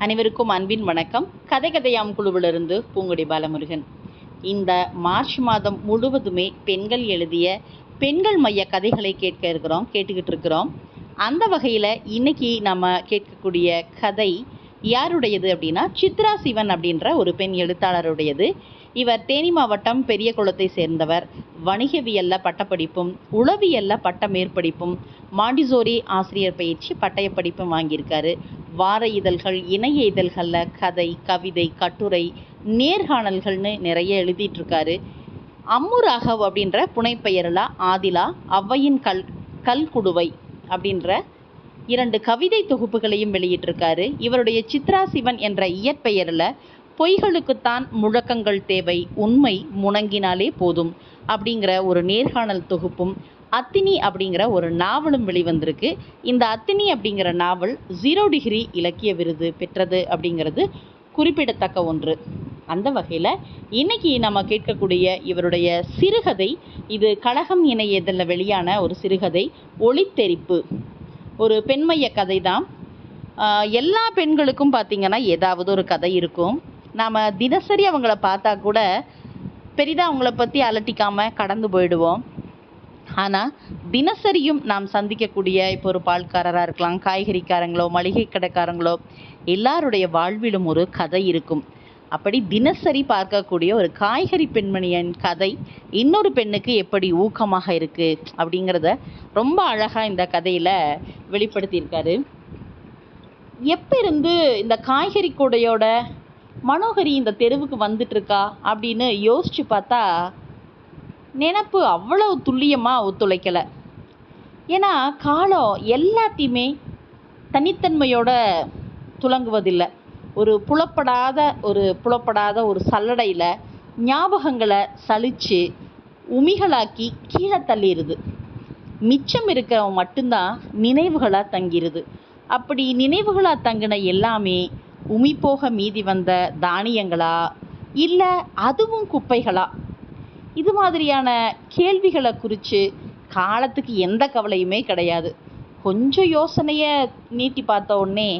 அனைவருக்கும் அன்பின் வணக்கம். கதை கதையாம் குழுவிலிருந்து பூங்குடி பாலமுருகன். இந்த மார்ச் மாதம் முழுவதுமே பெண்கள் எழுதிய பெண்கள் மைய கதைகளை கேட்க இருக்கிறோம் கேட்டுக்கிட்டு இருக்கிறோம். அந்த வகையில் இன்னைக்கு நம்ம கேட்கக்கூடிய கதை யாருடையது அப்படின்னா சித்ரா சிவன் அப்படின்ற ஒரு பெண் எழுத்தாளருடையது. இவர் தேனி மாவட்டம் பெரிய குளத்தை சேர்ந்தவர். வணிகவியல்ல பட்டப்படிப்பும் உளவியல்ல பட்ட மேற்படிப்பும் மாண்டிசோரி ஆசிரியர் பயிற்சி பட்டயப்படிப்பும் வாங்கியிருக்காரு. வார இதழ்கள் இணைய இதழ்களில் கதை கவிதை கட்டுரை நேர்காணல்கள்னு நிறைய எழுதிட்டுருக்காரு. அம்மு ராகவ் அப்படின்ற புனைப்பெயரில் ஆதிலா ஔவையின் கல் கல்குடுவை அப்படின்ற இரண்டு கவிதை தொகுப்புகளையும் வெளியிட்டிருக்காரு. இவருடைய சித்ரா சிவன் என்ற இயற்பெயரில் பொய்களுக்குத்தான் முழக்கங்கள் தேவை உண்மை முணங்கினாலே போதும் அப்படிங்கிற ஒரு நேர்காணல் தொகுப்பும் அத்தினி அப்படிங்கிற ஒரு நாவலும் வெளிவந்திருக்கு. இந்த அத்தினி அப்படிங்கிற நாவல் ஜீரோ டிகிரி இலக்கிய விருது பெற்றது அப்படிங்கிறது குறிப்பிடத்தக்க ஒன்று. அந்த வகையில் இன்னைக்கு நம்ம கேட்கக்கூடிய இவருடைய சிறுகதை இது கழகம் இணைய இதழில் வெளியான ஒரு சிறுகதை ஒளித்தெரிப்பு. ஒரு பெண்மைய கதை தான் எல்லா பெண்களுக்கும் பார்த்திங்கன்னா ஏதாவது ஒரு கதை இருக்கும். நாம் தினசரி அவங்கள பார்த்தா கூட பெரிதாக அவங்கள பற்றி அலட்டிக்காமல் கடந்து போயிடுவோம். ஆனால் தினசரியும் நாம் சந்திக்கக்கூடிய இப்போ ஒரு பால்காரராக இருக்கலாம் காய்கறிக்காரங்களோ மளிகை கடைக்காரங்களோ எல்லாருடைய வாழ்விலும் ஒரு கதை இருக்கும். அப்படி தினசரி பார்க்கக்கூடிய ஒரு காய்கறி பெண்மணியின் கதை இன்னொரு பெண்ணுக்கு எப்படி ஊக்கமாக இருக்குது அப்படிங்கிறத ரொம்ப அழகாக இந்த கதையில் வெளிப்படுத்தியிருக்காரு. எப்போ இருந்து இந்த காய்கறி கூடையோட மனோகரி இந்த தெருவுக்கு வந்துட்டுருக்கா அப்படின்னு யோசித்து பார்த்தா நினப்பு அவ்வளவு துல்லியமாக ஒத்துழைக்கலை. ஏன்னா காலம் எல்லாத்தையுமே தனித்தன்மையோட துலங்குவதில்லை. ஒரு புலப்படாத ஒரு புலப்படாத ஒரு சல்லடையில் ஞாபகங்களை சலிச்சு உமிகளாக்கி கீழே தள்ளிடுது மிச்சம் இருக்கிறவன் மட்டும்தான் நினைவுகளாக தங்கிடுது அப்படி நினைவுகளாக தங்கின எல்லாமே உமி போக மீதி வந்த தானியங்களா? இல்லை அதுவும் குப்பைகளா? இது மாதிரியான கேள்விகளை குறித்து காலத்துக்கு எந்த கவலையுமே கிடையாது. கொஞ்சம் யோசனையை நீட்டி பார்த்த உடனே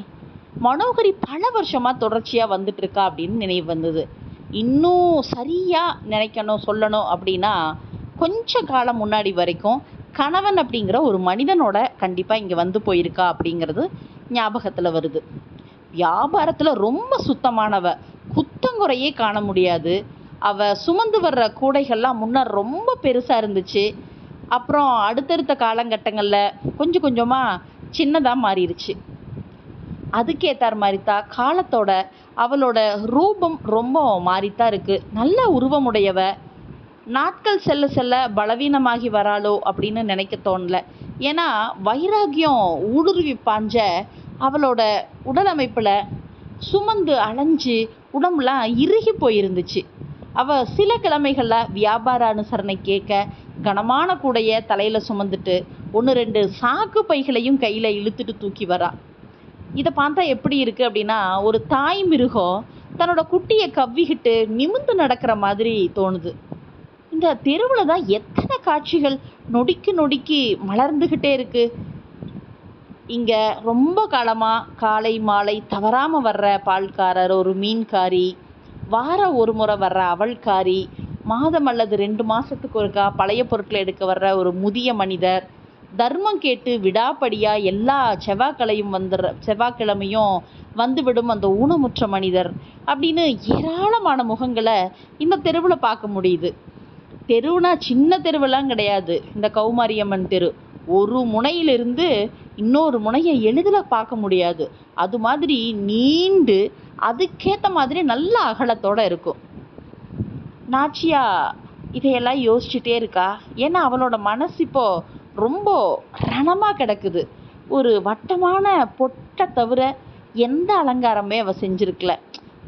மனோகரி பல வருஷமாக தொடர்ச்சியாக வந்துட்டுருக்கா அப்படின்னு நினைவு வந்தது. இன்னும் சரியாக நினைக்கணும் சொல்லணும் அப்படின்னா கொஞ்ச காலம் முன்னாடி வரைக்கும் கணவன் அப்படிங்கிற ஒரு மனிதனோட கண்டிப்பாக இங்கே வந்து போயிருக்கா அப்படிங்கிறது ஞாபகத்தில் வருது. வியாபாரத்தில் ரொம்ப சுத்தமானவ. குத்தங்குறையே காண முடியாது. அவ சுமந்து வர்ற கூடைகள்லாம் முன்னர் ரொம்ப பெருசாக இருந்துச்சு. அப்புறம் அடுத்தடுத்த காலங்கட்டங்களில் கொஞ்சம் கொஞ்சமாக சின்னதாக மாறிடுச்சு அதுக்கேற்றார் மாதிரி தான் காலத்தோட அவளோட ரூபம் ரொம்ப மாறித்தான் இருக்குது நல்ல உருவமுடையவ. நாட்கள் செல்ல செல்ல பலவீனமாகி வராளோ அப்படின்னு நினைக்க தோணல. ஏன்னா வைராகியம் ஊடுருவி பாஞ்ச அவளோட உடலமைப்பில் சுமந்து அலைஞ்சு உடம்புலாம் இறுகி போயிருந்துச்சு. அவள் சில கிழமைகளில் வியாபார அனுசரணை கேட்க கனமான கூடைய தலையில் சுமந்துட்டு ஒன்று ரெண்டு சாக்கு பைகளையும் கையில் இழுத்துட்டு தூக்கி வரா. இதை பார்த்தா எப்படி இருக்கு அப்படின்னா ஒரு தாய் மிருகம் தன்னோட குட்டியை கவ்விக்கிட்டு நிமிந்து நடக்கிற மாதிரி தோணுது. இந்த தெருவில் தான் எத்தனை காட்சிகள் நொடிக்கு நொடிக்கு மலர்ந்துக்கிட்டே இருக்கு. இங்கே ரொம்ப காலமாக காலை மாலை தவறாமல் வர்ற பால்காரர் ஒரு மீன்காரி வாரம் ஒரு முறை வர்ற அவள்காரி மாதம் அல்லது ரெண்டு மாதத்துக்கு ஒருக்கா பழைய பொருட்களை எடுக்க வர்ற ஒரு முதிய மனிதர் தர்மம் கேட்டு விடாப்படியாக எல்லா செவ்வாய்க்கிழையும் வந்துடுற செவ்வாய்க்கிழமையும் வந்துவிடும் அந்த ஊனமுற்ற மனிதர் அப்படின்னு ஏராளமான முகங்களை இந்த தெருவில் பார்க்க முடியுது. தெருவுனா சின்ன தெருவெல்லாம் கிடையாது. இந்த கௌமாரியம்மன் தெரு. ஒரு முனையிலிருந்து இன்னொரு முனையை எளிதில் பார்க்க முடியாது. அது மாதிரி நீண்டு அதுக்கேற்ற மாதிரி நல்ல அகலத்தோடு இருக்கும். நாச்சியா இதையெல்லாம் யோசிச்சுட்டே இருக்கா? ஏன்னா அவளோட மனசு இப்போ ரொம்ப ரணமாக கிடக்குது. ஒரு வட்டமான பொட்டை தவிர எந்த அலங்காரமே அவள் செஞ்சுருக்கல.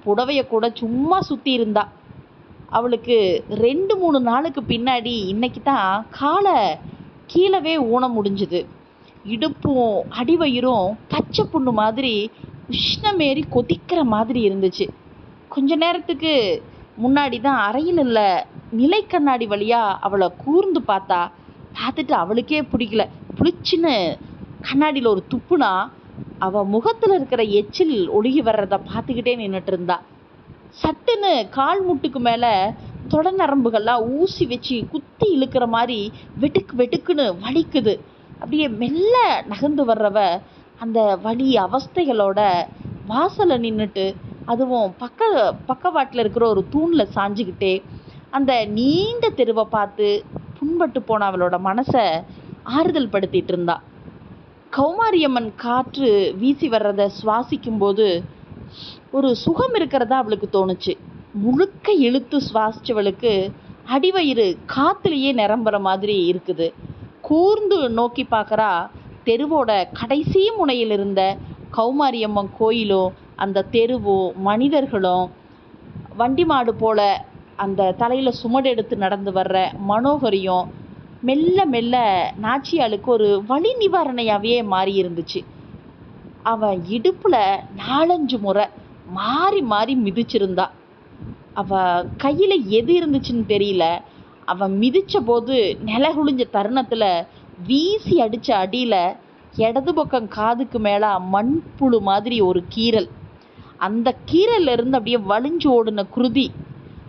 புடவையை கூட சும்மா சுற்றி இருந்தா. அவளுக்கு ரெண்டு மூணு நாளுக்கு பின்னாடி இன்னைக்கு தான் காலை கீழவே ஊன முடிஞ்சுது. இடுப்பும் அடிவயிறும் பச்சை புண்ணு மாதிரி உஷ்ணமேறி கொதிக்கிற மாதிரி இருந்துச்சு. கொஞ்ச நேரத்துக்கு முன்னாடி தான் அறையில் உள்ள நிலை கண்ணாடி வழியாக அவளை கூர்ந்து பார்த்தா பார்த்துட்டு அவளுக்கே பிடிக்கல. புளிச்சின்னு கண்ணாடியில் ஒரு துப்புனா அவள் முகத்தில் இருக்கிற எச்சில் ஒழுகி வர்றத பார்த்துக்கிட்டே நின்றுட்டு இருந்தா. சட்டுன்னு கால் முட்டுக்கு மேலே தொட நரம்புகள்லாம் ஊசி வச்சு குத்தி இழுக்கிற மாதிரி வெட்டுக்கு வெட்டுக்குன்னு வலிக்குது. அப்படியே மெல்ல நகர்ந்து வர்றவ அந்த வழி அவஸ்தைகளோட வாசலை நின்றுட்டு அதுவும் பக்க பக்கவாட்டில் இருக்கிற ஒரு தூணில் சாஞ்சுக்கிட்டே அந்த நீண்ட தெருவை பார்த்து புண்பட்டு போன அவளோட மனசை ஆறுதல் படுத்திட்டு இருந்தா. கௌமாரியம்மன் காற்று வீசி வர்றத சுவாசிக்கும் போது ஒரு சுகம் இருக்கிறதா அவளுக்கு தோணுச்சு. முழுக்க இழுத்து சுவாசிச்சவளுக்கு அடிவயிறு காத்துலயே நிரம்புற மாதிரி இருக்குது. கூர்ந்து நோக்கி பார்க்குறா தெருவோட கடைசி முனையில் இருந்த கௌமாரியம்மன் கோயிலும் அந்த தெருவும் மனிதர்களும் வண்டி மாடு போல அந்த தலையில் சுமடு எடுத்து நடந்து வர்ற மனோகரியும் மெல்ல மெல்ல நாச்சியாளுக்கு ஒரு வழி நிவாரணையாகவே மாறி இருந்துச்சு அவ இடுப்பில் நாலஞ்சு முறை மாறி மாறி மிதிச்சிருந்தா. அவள் கையில் எது இருந்துச்சுன்னு தெரியல. அவன் மிதித்த போது நிலகுழிஞ்ச தருணத்தில் வீசி அடித்த அடியில் இடது பக்கம் காதுக்கு மேலே மண்புழு மாதிரி ஒரு கீரல் அந்த கீரல்ல இருந்து அப்படியே வலிஞ்சு ஓடின குருதி.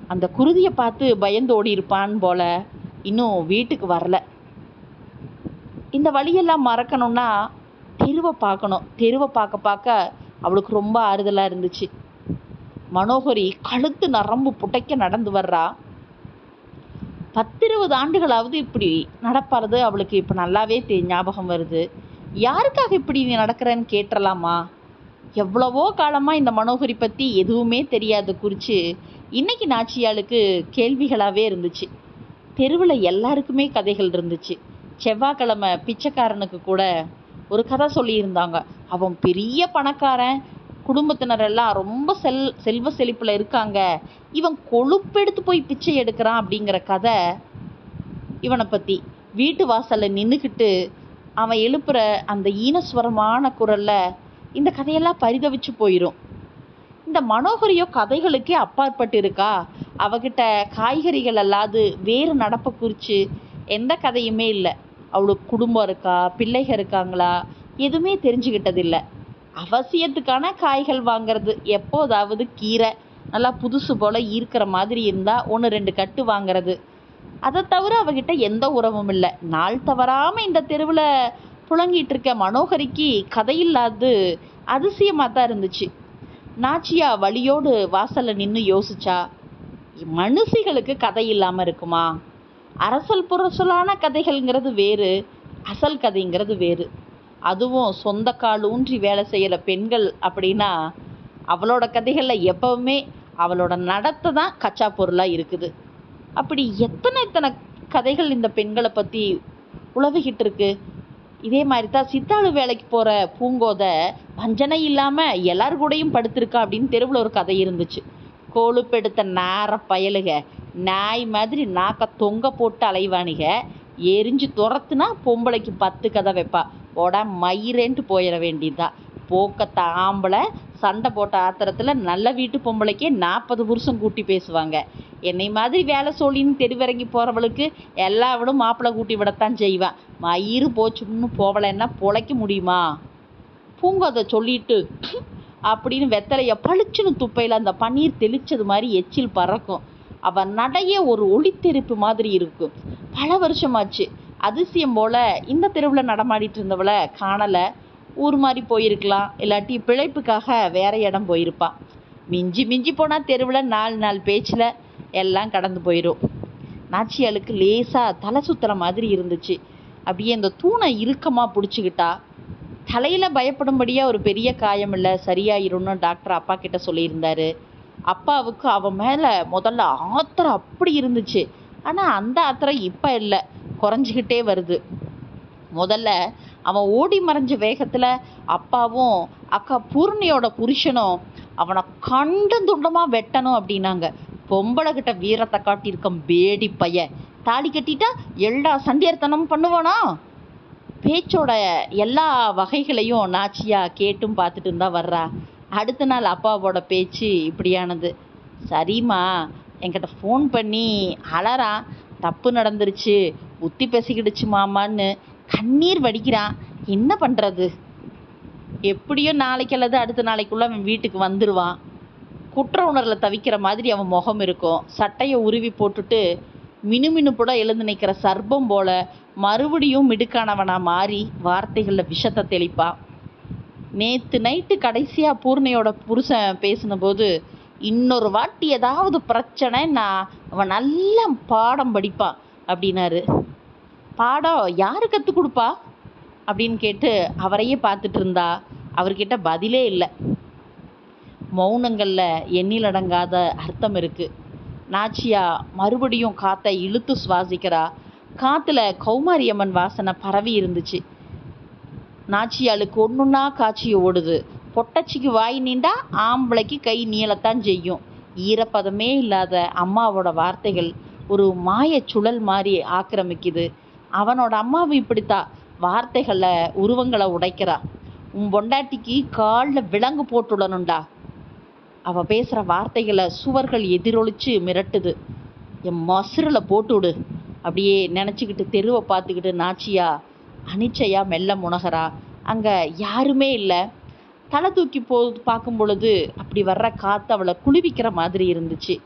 அந்த குருதியை பார்த்து பயந்து ஓடி இருப்பான் போல இன்னும் வீட்டுக்கு வரல. இந்த வழியெல்லாம் மறக்கணும்னா தெருவை பார்க்கணும். தெருவை பார்க்க பார்க்க அவளுக்கு ரொம்ப ஆறுதலாக இருந்துச்சு. மனோகரி கழுத்து நரம்பு புடைக்க நடந்து வர்றா. பத்திருபது ஆண்டுகளாவது இப்படி நடப்பறது அவளுக்கு இப்போ நல்லாவே தெ ஞாபகம் வருது. யாருக்காக இப்படி நீ நடக்கிறன்னு கேட்டுறலாமா எவ்வளவோ காலமாக இந்த மனோகரி பற்றி எதுவுமே தெரியாத குறித்து இன்னைக்கு நாச்சியாளுக்கு கேள்விகளாகவே இருந்துச்சு. தெருவில் எல்லாருக்குமே கதைகள் இருந்துச்சு. செவ்வாய்க்கிழமை பிச்சைக்காரனுக்கு கூட ஒரு கதை சொல்லியிருந்தாங்க. அவன் பெரிய பணக்காரன் குடும்பத்தினர் எல்லாம் ரொம்ப செல் செல்வ செழிப்பில் இருக்காங்க. இவன் கொழுப்பெடுத்து போய் பிச்சை எடுக்கிறான் அப்படிங்கிற கதை இவனை பற்றி வீட்டு வாசலில் நின்றுக்கிட்டு அவன் எழுப்புகிற அந்த ஈனஸ்வரமான குரலில் இந்த கதையெல்லாம் பரிதவிச்சு போயிடும் இந்த மனோகரியோ கதைகளுக்கே அப்பாற்பட்டு இருக்கா அவகிட்ட காய்கறிகள் அல்லாது வேறு நடப்பை குறித்து எந்த கதையுமே இல்லை. அவளுக்கு குடும்பம் இருக்கா? பிள்ளைகள் இருக்காங்களா? எதுவுமே தெரிஞ்சுக்கிட்டதில்லை அவசியத்துக்கான காய்கள் வாங்குறது. எப்போதாவது கீரை நல்லா புதுசு போல் ஈர்க்கிற மாதிரி இருந்தால் ஒன்று ரெண்டு கட்டு வாங்குறது. அதை தவிர அவகிட்ட எந்த உறவும் இல்லை. நாள் தவறாமல் இந்த தெருவில் புழங்கிட்டு இருக்க மனோகரிக்கு கதையில்லாது அதிசயமாக தான் இருந்துச்சு. நாச்சியா வழியோடு வாசலில் நின்று யோசிச்சா மனுஷிகளுக்கு கதை இல்லாமல் இருக்குமா? அரசல் புரசலான கதைகள்ங்கிறது வேறு அசல் கதைங்கிறது வேறு. அதுவும் சொந்த கால் ஊன்றி வேலை செய்கிற பெண்கள் அப்படின்னா அவளோட கதைகளில் எப்பவுமே அவளோட நடத்தை தான் கச்சா பொருளாக இருக்குது. அப்படி எத்தனை எத்தனை கதைகள் இந்த பெண்களை பற்றி உழவுகிட்டு இருக்கு? இதே மாதிரி தான் சித்தாளு வேலைக்கு போகிற பூங்கோதை வஞ்சனை இல்லாமல் எல்லார் கூடயும் படுத்திருக்கா அப்படின்னு தெருவில் ஒரு கதை இருந்துச்சு. கொழுப்பெடுத்த நார பயலுக நாய் மாதிரி நாக்க தொங்க போட்டு அலைவானுக எரிஞ்சு துரத்துனா பொம்பளைக்கு பத்து கதை வைப்பா. போடா மயிரேன்ட்டு போயிட வேண்டியதுதான் போக்கத்த ஆம்பளை சண்டை போட்ட ஆத்திரத்தில் நல்ல வீட்டு பொம்பளைக்கே நாற்பது புருஷன் கூட்டி பேசுவாங்க. என்னை மாதிரி வேலை சொல்லின்னு தெருவிறங்கி போகிறவளுக்கு எல்லா விடும் மாப்பிள்ளை கூட்டி விடத்தான் செய்வான் மயிறு போச்சுன்னு போவலைன்னா பொழைக்க முடியுமா? பூங்கோதை சொல்லிட்டு அப்படின்னு வெத்தலைய பளிச்சுன்னு துப்பையில் அந்த பன்னீர் தெளிச்சது மாதிரி எச்சில் பறக்கும். அவன் நடைய ஒரு ஒளித்தெருப்பு மாதிரி இருக்கும். பல வருஷமாச்சு. அதிசயம் போல் இந்த தெருவில் நடமாடிட்டு இருந்தவளை காணலை. ஊர் மாதிரி போயிருக்கலாம். இல்லாட்டி பிழைப்புக்காக வேற இடம் போயிருப்பான் மிஞ்சி மிஞ்சி போனால் தெருவில் நாலு நாள் பேச்சில் எல்லாம் கடந்து போயிடும் நாச்சியாளுக்கு லேசாக தலை சுத்துற மாதிரி இருந்துச்சு. அப்படியே இந்த தூணை இறுக்கமாக பிடிச்சிக்கிட்டா. தலையில் பயப்படும்படியாக ஒரு பெரிய காயம் இல்லை. சரியாயிரும்னு டாக்டர் அப்பா கிட்ட சொல்லியிருந்தாரு. அப்பாவுக்கு அவன் மேலே முதல்ல ஆத்திரம் அப்படி இருந்துச்சு. ஆனால் அந்த ஆத்திரம் இப்போ இல்லை. குறைஞ்சிக்கிட்டே வருது. முதல்ல அவன் ஓடி மறைஞ்ச வேகத்தில் அப்பாவும் அக்கா பூர்ணியோட புருஷனும் அவனை கண்டு துண்டமாக வெட்டணும் அப்படின்னாங்க. பொம்பளை கிட்ட வீரத்தை காட்டியிருக்க பேடி பைய. தாலி கட்டிட்டா எல்லா சண்டியர்த்தனமும் பண்ணுவானா? பேச்சோட எல்லா வகைகளையும் நாச்சியா கேட்டும் பார்த்துட்டு இருந்தா வர்றா. அடுத்த நாள் அப்பாவோட பேச்சு இப்படியானது. சரிம்மா என்கிட்ட ஃபோன் பண்ணி அலறான் தப்பு நடந்துருச்சு. புத்தி பேசிக்கிடுச்சு மாமான்னு கண்ணீர் வடிக்கிறான் என்ன பண்ணுறது எப்படியும் நாளைக்கு அல்லது அடுத்த நாளைக்குள்ளே அவன் வீட்டுக்கு வந்துடுவான் குற்ற உணர்வில் தவிக்கிற மாதிரி அவன் முகம் இருக்கும். சட்டையை உருவி போட்டுட்டு மினுமினுப்புட எழுந்து நிற்கிற சர்ப்பம் போல மறுபடியும் மிடுக்கானவனாக மாறி வார்த்தைகளில் விஷத்தை தெளிப்பான் நேற்று நைட்டு கடைசியாக பூர்ணையோட புருஷன் பேசினபோது இன்னொரு வாட்டி ஏதாவது பிரச்சனை நான் அவன் நல்லா பாடம் படிப்பான் அப்படின்னாரு. பாடம் யார் கற்றுக் கொடுப்பா? அப்படின்னு கேட்டு அவரையே பார்த்துட்டு இருந்தா அவர்கிட்ட பதிலே இல்லை. மௌனங்களில் எண்ணிலடங்காத அர்த்தம் இருக்குது நாச்சியா மறுபடியும் காற்றை இழுத்து சுவாசிக்கிறா. காற்றுல கௌமாரியம்மன் வாசனை பரவி இருந்துச்சு. நாச்சியாளுக்கு ஒன்றுன்னா காட்சி ஓடுது. பொட்டச்சிக்கு வாய் நீண்டா ஆம்பளைக்கு கை நீளத்தான் செய்யும். ஈரப்பதமே இல்லாத அம்மாவோட வார்த்தைகள் ஒரு மாயச் சுழல் மாதிரி ஆக்கிரமிக்குது. அவனோட அம்மாவும் இப்படித்தான் வார்த்தைகளை உருவங்களை உடைக்கிறா. உன் பொண்டாட்டிக்கு காலில் விலங்கு போட்டுடணும்டா. அவ பேசுகிற வார்த்தைகளை சுவர்கள் எதிரொலிச்சு மிரட்டுது. என் மசுரில் போட்டு விடு அப்படியே நினச்சிக்கிட்டு தெருவை பார்த்துக்கிட்டு நாச்சியா அனிச்சையா மெல்ல முனகரா. அங்கே யாருமே இல்லை. தலை தூக்கி போ பார்க்கும் பொழுது அப்படி வர்ற காற்று அவளை குளிவிக்கிற மாதிரி இருந்துச்சு.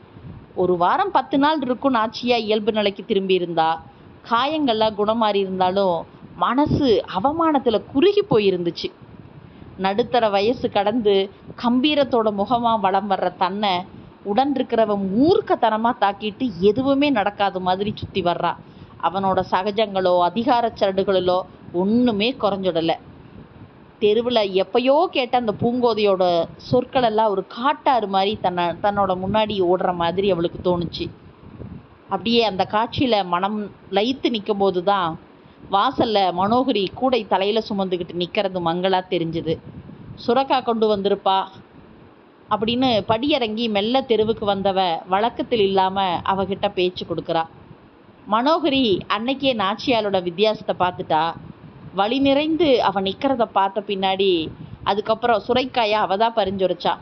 ஒரு வாரம் பத்து நாள் இருக்கும் நாச்சியா இயல்பு நிலைக்கு திரும்பி இருந்தா. காயங்கள்லாம் குணமாறி இருந்தாலும் மனசு அவமானத்தில் குறுகி போயிருந்துச்சு. நடுத்தர வயசு கடந்து கம்பீரத்தோட முகமாக வலம் வர்ற தன்னை உடன் இருக்கிறவன் மூர்க்கத்தனமாக தாக்கிட்டு எதுவுமே நடக்காத மாதிரி சுற்றி வர்றா. அவனோட சகஜங்களோ அதிகார சரடுகளிலோ ஒன்றுமே குறைஞ்சிடலை. தெருவில் எப்பயோ கேட்ட அந்த பூங்கோதையோட சொற்களெல்லாம் ஒரு காட்டாறு மாதிரி தன்னை தன்னோட முன்னாடி ஓடுற மாதிரி அவளுக்கு தோணுச்சு. அப்படியே அந்த காட்சியில் மனம் லயித்து நிற்கும் போது தான் வாசலில் மனோகரி கூடை தலையில் சுமந்துக்கிட்டு நிற்கிறது மங்களாக தெரிஞ்சுது. சுரக்கா கொண்டு வந்திருப்பா அப்படின்னு படியிறங்கி மெல்ல தெருவுக்கு வந்தவ வழக்கத்தில் இல்லாமல் அவகிட்ட பேச்சு கொடுக்குறா. மனோகரி அன்னைக்கே நாச்சியாலோட வித்தியாசத்தை பார்த்துட்டா. வழி நிறைந்து அவன் நிற்கிறத பார்த்த பின்னாடி அதுக்கப்புறம் சுரைக்காயை அவ தான் பரிஞ்சுரைச்சா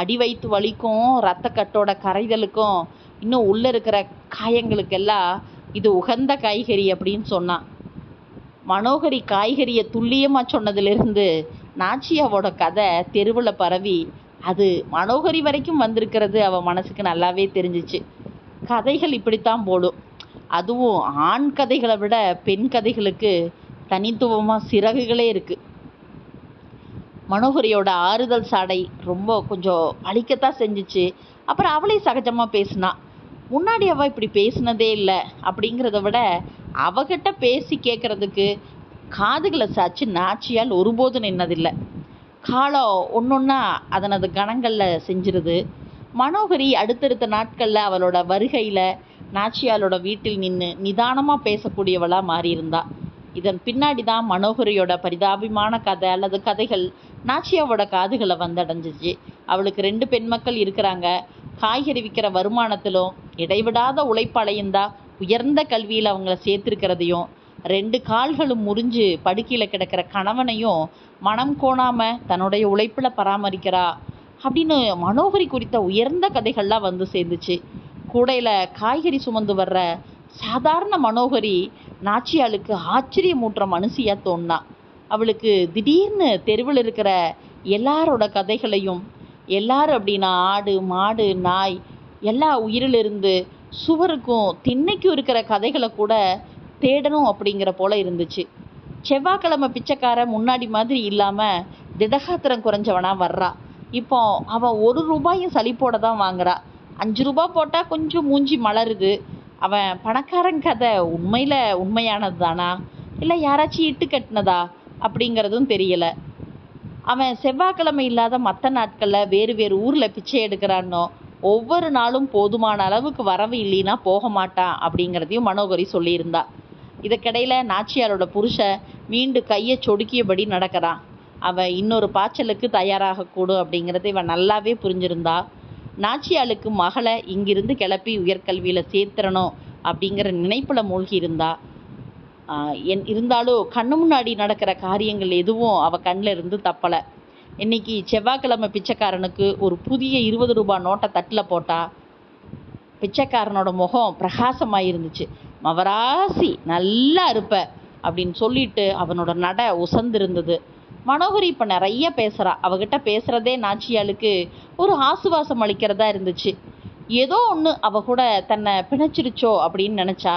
அடி வயிற்று வலிக்கும் ரத்தக்கட்டோட கரைதலுக்கும் இன்னும் உள்ளே இருக்கிற காயங்களுக்கெல்லாம் இது உகந்த காய்கறி அப்படின்னு சொன்னான். மனோகரி காய்கறியை துல்லியமாக சொன்னதிலிருந்து நாச்சியாவோட கதை தெருவில் பரவி அது மனோகரி வரைக்கும் வந்திருக்கிறது அவள் மனசுக்கு நல்லாவே தெரிஞ்சிச்சு. கதைகள் இப்படித்தான் போடும். அதுவும் ஆண் கதைகளை விட பெண் கதைகளுக்கு தனித்துவமாக சிறகுகளே இருக்குது மனோகரியோட ஆறுதல் சாடை ரொம்ப கொஞ்சம் வலிக்கத்தான் செஞ்சுச்சு. அப்புறம் அவளே சகஜமாக பேசினா. முன்னாடி அவள் இப்படி பேசினதே இல்லை அப்படிங்கிறத விட அவகிட்ட பேசி கேட்குறதுக்கு காதுகளை சாச்சு நாச்சியால் ஒருபோதும் நின்னதில்லை. காலம் ஒன்னொன்னா அதனது கணங்களில் செஞ்சிருது. மனோகரி அடுத்தடுத்த நாட்களில் அவளோட வருகையில் நாச்சியாலோட வீட்டில் நின்று நிதானமாக பேசக்கூடியவளாக மாறியிருந்தா. இதன் பின்னாடி தான் மனோகரியோட பரிதாபமான கதை அல்லது கதைகள் நாச்சியாவோட காதுகளை வந்தடைஞ்சிச்சு. அவளுக்கு ரெண்டு பெண் மக்கள் இருக்கிறாங்க. காய்கறி விற்கிற வருமானத்திலும் இடைவிடாத உழைப்பாளையும் உயர்ந்த கல்வியில் அவங்கள சேர்த்துருக்கிறதையும் ரெண்டு கால்களும் முறிஞ்சு படுக்கையில் கிடக்கிற கணவனையும் மனம் கோணாமல் தன்னுடைய உழைப்பில் பராமரிக்கிறா அப்படின்னு மனோகரி குறித்த உயர்ந்த கதைகள்லாம் வந்து சேர்ந்துச்சு. கூடையில் காய்கறி சுமந்து வர்ற சாதாரண மனோகரி நாச்சியாளுக்கு ஆச்சரியமூட்டுற மனுஷியாக தோணுனா. அவளுக்கு திடீர்னு தெருவில் இருக்கிற எல்லாரோட கதைகளையும் எல்லாரும் அப்படின்னா ஆடு மாடு நாய் எல்லா உயிரிலிருந்து சுவருக்கும் திண்ணைக்கும் இருக்கிற கதைகளை கூட தேடணும் அப்படிங்கிற போல இருந்துச்சு. செவ்வாய்க்கிழமை பிச்சைக்கார முன்னாடி மாதிரி இல்லாமல் திடகாத்திரம் குறைஞ்சவனாக வர்றா. இப்போ அவன் ஒரு ரூபாயும் சளிப்போட தான் வாங்குறா. அஞ்சு ரூபாய் போட்டால் கொஞ்சம் மூஞ்சி மலருது. அவன் பணக்காரன் கதை உண்மையில் உண்மையானது தானா? இல்லை யாராச்சும் இட்டு கட்டினதா? அப்படிங்கிறதும் தெரியலை. அவன் செவ்வாய்க்கிழமை இல்லாத மற்ற நாட்களில் வேறு வேறு ஊரில் பிச்சை எடுக்கிறானோ? ஒவ்வொரு நாளும் போதுமான அளவுக்கு வரவு இல்லைன்னா போக மாட்டான் அப்படிங்கிறதையும் மனோகரி சொல்லியிருந்தா. இதற்கிடையில் நாச்சியாரோட புருஷன் மீண்டு கையை சொடுக்கியபடி நடக்கிறான் அவன் இன்னொரு பாய்ச்சலுக்கு தயாராகக்கூடும் அப்படிங்கிறத இவன் நல்லாவே புரிஞ்சிருந்தா. நாச்சியாளுக்கு மகளை இங்கிருந்து கிளப்பி உயர்கல்வியில் சேர்த்துறணும் அப்படிங்கிற நினைப்பில் மூழ்கி இருந்தா என் இருந்தாலும் கண்ணு முன்னாடி நடக்கிற காரியங்கள் எதுவும் அவள் கண்ணில் இருந்து தப்பலை. இன்னைக்கு செவ்வாய்க்கிழமை பிச்சைக்காரனுக்கு ஒரு புதிய இருபது ரூபாய் நோட்டை தட்டில் போட்டா பிச்சைக்காரனோட முகம் பிரகாசமாக இருந்துச்சு மவராசி நல்லா இருப்ப அப்படின்னு சொல்லிட்டு அவனோட நட உசந்திருந்தது. மனோகரி இப்போ நிறைய பேசுகிறா அவகிட்ட பேசுகிறதே நாச்சியாளுக்கு ஒரு ஆசுவாசம் அளிக்கிறதா இருந்துச்சு. ஏதோ ஒன்று அவ கூட தன்னை பிணைச்சிருச்சோ அப்படின்னு நினச்சா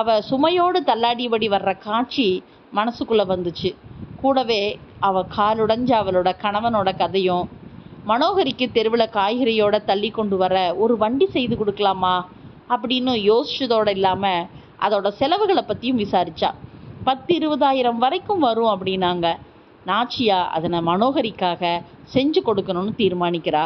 அவ சுமையோடு தள்ளாடியபடி வர்ற காட்சி மனசுக்குள்ளே வந்துச்சு. கூடவே அவ காலுடைஞ்ச அவளோட கணவனோட கதையும் மனோகரிக்கு தெருவில் காய்கறியோட தள்ளி கொண்டு வர ஒரு வண்டி செய்து கொடுக்கலாமா அப்படின்னு யோசிச்சதோடு இல்லாமல் அதோட செலவுகளை பற்றியும் விசாரிச்சா. பத்து இருபதாயிரம் வரைக்கும் வரும் அப்படின்னாங்க. நாச்சியா அதனை மனோகரிக்காக செஞ்சு கொடுக்கணும்னு தீர்மானிக்கிறா.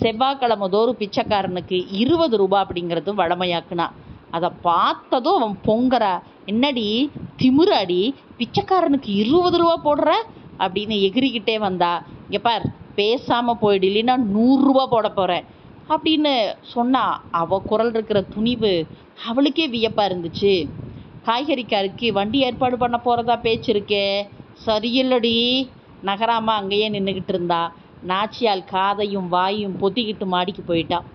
செவ்வாய்க்கிழமை தோறும் பிச்சைக்காரனுக்கு இருபது ரூபாய் அப்படிங்கிறது வழமையாக்குனா. அதை பார்த்ததும் அவன் பொங்குற. என்னடி திமுறாடி பிச்சைக்காரனுக்கு இருபது ரூபா போடுற? அப்படின்னு எகிரிக்கிட்டே வந்தா. இங்கே பார் பேசாமல் போயிடு இல்லைன்னா நூறுரூவா போட போகிறேன் அப்படின்னு சொன்னா அவள் குரல் இருக்கிற துணிவு அவளுக்கே வியப்பாக இருந்துச்சு. காய்கறிக்காருக்கு வண்டி ஏற்பாடு பண்ண போகிறதா பேச்சு இருக்கே. சரியில்லடி. நகராமல் அங்கேயே நின்றுக்கிட்டு இருந்தா. நாச்சியால் காதையும் வாயும் பொத்திக்கிட்டு மாடிக்கு போயிட்டான்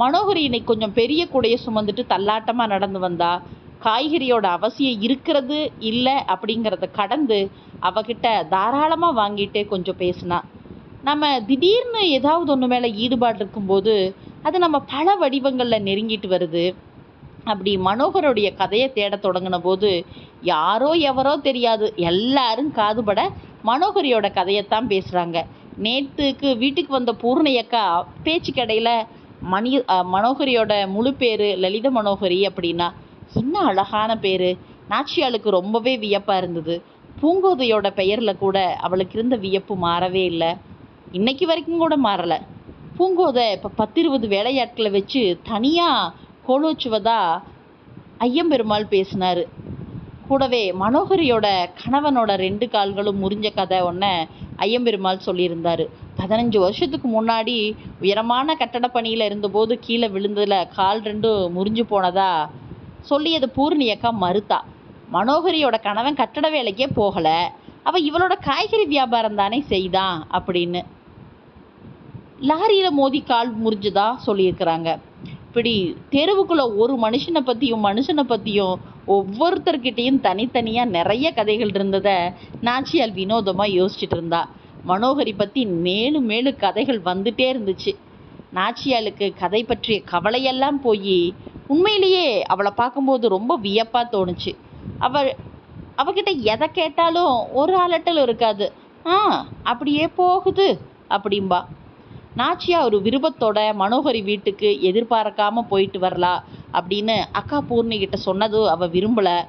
மனோகரி இன்னைக்கு கொஞ்சம் பெரிய கூடைய சுமந்துட்டு தள்ளாட்டமாக நடந்து வந்தா காய்கறியோட அவசியம் இருக்கிறது இல்லை அப்படிங்கிறத கடந்து அவகிட்ட தாராளமாக வாங்கிட்டே கொஞ்சம் பேசினா. நம்ம திடீர்னு ஏதாவது ஒன்று மேலே ஈடுபாடு இருக்கும்போது அது நம்ம பல வடிவங்களில் நெருங்கிட்டு வருது. அப்படி மனோகருடைய கதையை தேட தொடங்கின போது யாரோ எவரோ தெரியாது எல்லாரும் காதுபட மனோகரியோட கதையைத்தான் பேசுகிறாங்க நேற்றுக்கு வீட்டுக்கு வந்த பூர்ணையக்கா பேச்சு கடையில் மணி மனோகரியோட முழு பேர் லலித மனோகரி அப்படின்னா என்ன அழகான பேர். நாச்சியாளுக்கு ரொம்பவே வியப்பாக இருந்தது. பூங்கோதையோட பெயரில் கூட அவளுக்கு இருந்த வியப்பு மாறவே இல்லை. இன்னைக்கு வரைக்கும் கூட மாறலை. பூங்கோதை இப்போ பத்து இருபது வேலையாட்களை வச்சு தனியாக கோலோச்சுவதா ஐயம்பெருமாள் பேசினார். கூடவே மனோகரியோட கணவனோட ரெண்டு கால்களும் முறிஞ்ச கதை ஒன்று ஐயம்பெருமாள் சொல்லியிருந்தார். பதினஞ்சு வருஷத்துக்கு முன்னாடி உயரமான கட்டட பணியில் இருந்தபோது கீழே விழுந்ததில் கால் ரெண்டும் முறிஞ்சு போனதா சொல்லியது பூர்ணி அக்கா மறுத்தா. மனோகரியோட கணவன் கட்டட வேலைக்கே போகலை. அவள் இவளோட காய்கறி வியாபாரம் தானே செய்தான் அப்படின்னு. லாரியில் மோதி கால் முறிஞ்சுதா சொல்லியிருக்கிறாங்க. இப்படி தெருவுக்குள்ள ஒரு மனுஷனை பற்றியும் மனுஷனை பற்றியும் ஒவ்வொருத்தர்கிட்டையும் தனித்தனியாக நிறைய கதைகள் இருந்ததை நாச்சியால் வினோதமாக யோசிச்சுட்டு இருந்தாள் மனோகரி பற்றி மேலும் மேலும் கதைகள் வந்துட்டே இருந்துச்சு. நாச்சியாளுக்கு கதை பற்றிய கவலையெல்லாம் போய் உண்மையிலேயே அவளை பார்க்கும்போது ரொம்ப வியப்பாக தோணுச்சு. அவள் அவகிட்ட எதை கேட்டாலும் ஒரு அலட்டல் இருக்காது. ஆ அப்படியே போகுது அப்படிம்பா. நாச்சியா ஒரு விருப்பத்தோட மனோகரி வீட்டுக்கு எதிர்பார்க்காம போயிட்டு வரலாம் அப்படின்னு அக்கா பூர்ணிகிட்ட சொன்னது அவள் விரும்பல.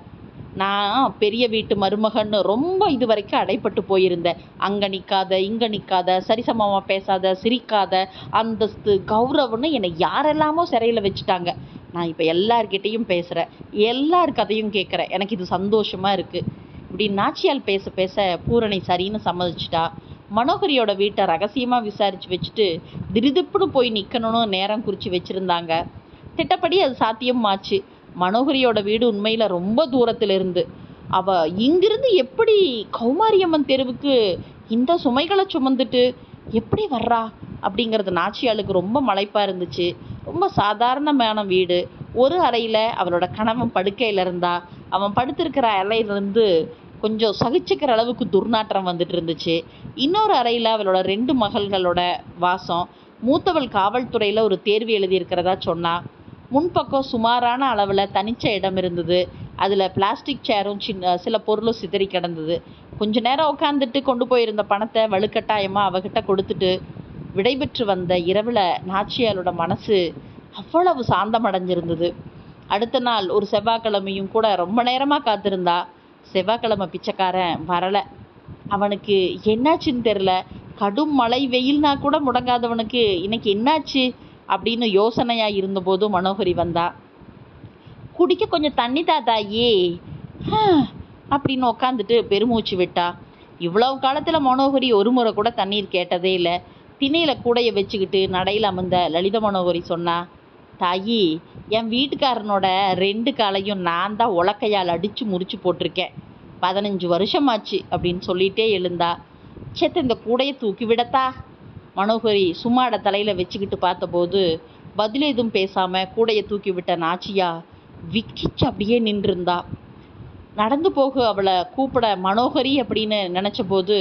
நான் பெரிய வீட்டு மருமகன்னு ரொம்ப இது வரைக்கும் அடைப்பட்டு போயிருந்தேன். அங்கே நிற்காத இங்கே நிற்காத சரிசமமாக பேசாத சிரிக்காத அந்தஸ்து கௌரவம்னு என்னை யாரெல்லாமோ சிறையில் வச்சுட்டாங்க. நான் இப்போ எல்லார்கிட்டேயும் பேசுகிறேன் எல்லார் கதையும் கேட்குறேன் எனக்கு இது சந்தோஷமாக இருக்குது இப்படி நாச்சியால் பேச பேச பூரணி சரின்னு சம்மதிச்சிட்டா. மனோகரியோட வீட்டை ரகசியமாக விசாரித்து வச்சுட்டு திடுதிப்புன்னு போய் நிற்கணும்னு நேரம் குறித்து வச்சுருந்தாங்க. திட்டப்படி அது சாத்தியமாச்சு. மனோகரியோட வீடு உண்மையில் ரொம்ப தூரத்தில் இருந்து அவ இங்கிருந்து எப்படி கௌமாரியம்மன் தெருவுக்கு இந்த சுமைகளை சுமந்துட்டு எப்படி வர்றா அப்படிங்கிறது நாச்சியாளுக்கு ரொம்ப மலைப்பாக இருந்துச்சு. ரொம்ப சாதாரணமான வீடு. ஒரு அறையில் அவளோட கணவன் படுக்கையில் இருந்தா அவன் படுத்திருக்கிற அறையிலிருந்து கொஞ்சம் சகிச்சுக்கிற அளவுக்கு துர்நாற்றம் வந்துட்டு இருந்துச்சு. இன்னொரு அறையில் அவளோட ரெண்டு மகள்களோட வாசம். மூத்தவள் காவல்துறையில் ஒரு தேர்வு எழுதியிருக்கிறதா சொன்னா முன்பக்கம் சுமாரான அளவில் தனிச்ச இடம் இருந்தது. அதில் பிளாஸ்டிக் சேரும் சின்ன சில பொருளும் சிதறி கிடந்தது. கொஞ்ச நேரம் உட்காந்துட்டு கொண்டு போயிருந்த பணத்தை வலுக்கட்டாயமாக அவகிட்ட கொடுத்துட்டு விடைபெற்று வந்த இரவில் நாச்சியாலோட மனசு அவ்வளவு சாந்தமடைஞ்சிருந்தது அடுத்த நாள் ஒரு செவ்வாய்க்கிழமையும் கூட ரொம்ப நேரமாக காத்திருந்தா செவ்வாய்க்கிழமை பிச்சைக்காரன் வரலை. அவனுக்கு என்னாச்சுன்னு தெரில கடும் மழை வெயில்னா கூட முடங்காதவனுக்கு இன்னைக்கு என்னாச்சு? அப்படின்னு யோசனையாக இருந்தபோது மனோகரி வந்தா குடிக்க கொஞ்சம் தண்ணி தாத்தாயே. அப்படின்னு உக்காந்துட்டு பெருமூச்சு விட்டா. இவ்வளவு காலத்தில் மனோகரி ஒரு முறை கூட தண்ணீர் கேட்டதே இல்லை. திணையில் கூடையை வச்சுக்கிட்டு நடையில் அமர்ந்த லலித மனோகரி சொன்னா தாயி என் வீட்டுக்காரனோட ரெண்டு காலையும் நான் தான் உலக்கையால் அடித்து முறிச்சு போட்டிருக்கேன். பதினஞ்சு வருஷமாச்சு அப்படின்னு சொல்லிட்டே எழுந்தா. சேத்த இந்த கூடையை தூக்கி விடத்தா? மனோகரி சும்மாட தலையில் வச்சுக்கிட்டு பார்த்தபோது பதில் எதுவும் பேசாமல் கூடையை தூக்கி விட்ட நாச்சியா விக்கிச்சு அப்படியே நின்றிருந்தா. நடந்து போக அவளை கூப்பிட மனோகரி அப்படின்னு நினச்சபோது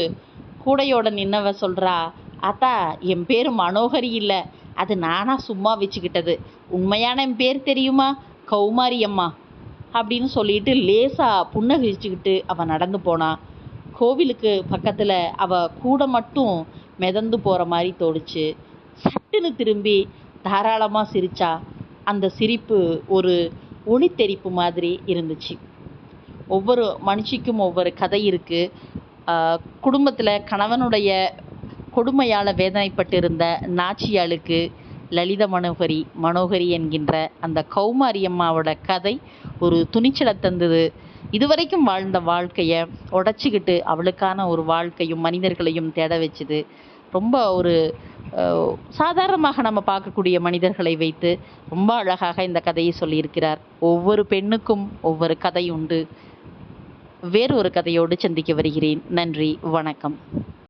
கூடையோட நின்னவ சொல்கிறா அத்தா என் பேர் மனோகரி இல்லை அது நானாக சும்மா வச்சுக்கிட்டது. உண்மையான என் பேர் தெரியுமா? கௌமாரி அம்மா. அப்படின்னு சொல்லிட்டு லேசாக புன்னகிச்சுக்கிட்டு அவன் நடந்து போனான் கோவிலுக்கு பக்கத்தில் அவள் கூட மட்டும் மிதந்து போகிற மாதிரி தோணுச்சு. சட்டுன்னு திரும்பி தாராளமாக சிரித்தா அந்த சிரிப்பு ஒரு ஒளித்தெரிப்பு மாதிரி இருந்துச்சு. ஒவ்வொரு மனுஷிக்கும் ஒவ்வொரு கதை இருக்குது குடும்பத்தில் கணவனுடைய கொடுமையால் வேதனைப்பட்டு இருந்த நாச்சியாளுக்கு லலித மனோகரி மனோகரி என்கின்ற அந்த கௌமாரி அம்மாவோட கதை ஒரு துணிச்சலை தந்தது. இதுவரைக்கும் வாழ்ந்த வாழ்க்கையை உடச்சிக்கிட்டு அவளுக்கான ஒரு வாழ்க்கையும் மனிதர்களையும் தேட வச்சுது. ரொம்ப ஒரு சாதாரணமாக நம்ம பார்க்கக்கூடிய மனிதர்களை வைத்து ரொம்ப அழகாக இந்த கதையை சொல்லியிருக்கிறார். ஒவ்வொரு பெண்ணுக்கும் ஒவ்வொரு கதை உண்டு. வேறு ஒரு கதையோடு சந்திக்க வருகிறேன். நன்றி. வணக்கம்.